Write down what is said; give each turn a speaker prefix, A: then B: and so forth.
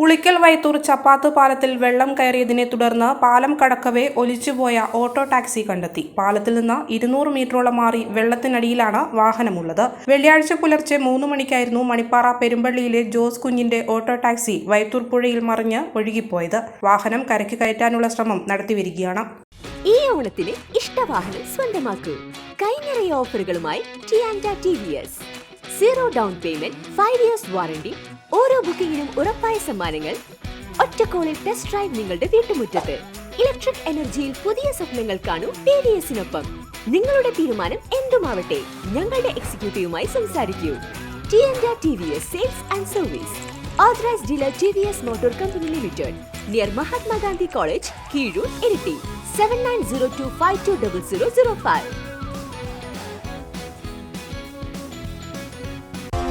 A: പുളിക്കൽ വൈത്തൂർ ചപ്പാത്ത് പാലത്തിൽ വെള്ളം കയറിയതിനെ തുടർന്ന് പാലം കടക്കവേ ഒലിച്ചുപോയ ഓട്ടോ ടാക്സി കണ്ടെത്തി. പാലത്തിൽ നിന്ന് ഇരുന്നൂറ് മീറ്ററോളം മാറി വെള്ളത്തിനടിയിലാണ് വാഹനമുള്ളത്. വെള്ളിയാഴ്ച പുലർച്ചെ മൂന്ന് മണിക്കായിരുന്നു മണിപ്പാറ പെരുമ്പള്ളിയിലെ ജോസ് കുഞ്ഞിന്റെ ഓട്ടോ ടാക്സി വൈത്തൂർ പുഴയിൽ മറിഞ്ഞ് ഒഴുകിപ്പോയത്. വാഹനം കരയ്ക്ക് കയറ്റാനുള്ള ശ്രമം നടത്തിവരികയാണ്.
B: ഈ ഓണത്തിന് ഇഷ്ടവാഹനം സ്വന്തമാക്കൂ. കൈനിറയ ഓഫറുകളുമായി T zero down payment five years warranty ഓരോ ബുക്കിംഗിനും ഉറപ്പായ സമ്മാനങ്ങൾ. ഒറ്റക്കോളിൽ ടെസ്റ്റ് ഡ്രൈവ് നിങ്ങളുടെ വീട്ടുമുറ്റത്ത്. ഇലക്ട്രിക് എനർജിയിൽ പുതിയ സ്വപ്നങ്ങൾ കാണൂ ടി ഡി എസിനൊപ്പം നിങ്ങളുടെ തീരുമാനം എന്തുമാവട്ടെ? ഞങ്ങളുടെ എക്സിക്യൂട്ടീവുമായി സംസാരിക്കൂ. T N T V S sales and service authorise dealer T V S motor company limited near Mahatma Gandhi college Keezhur Iritty seven nine zero two five two double zero zero five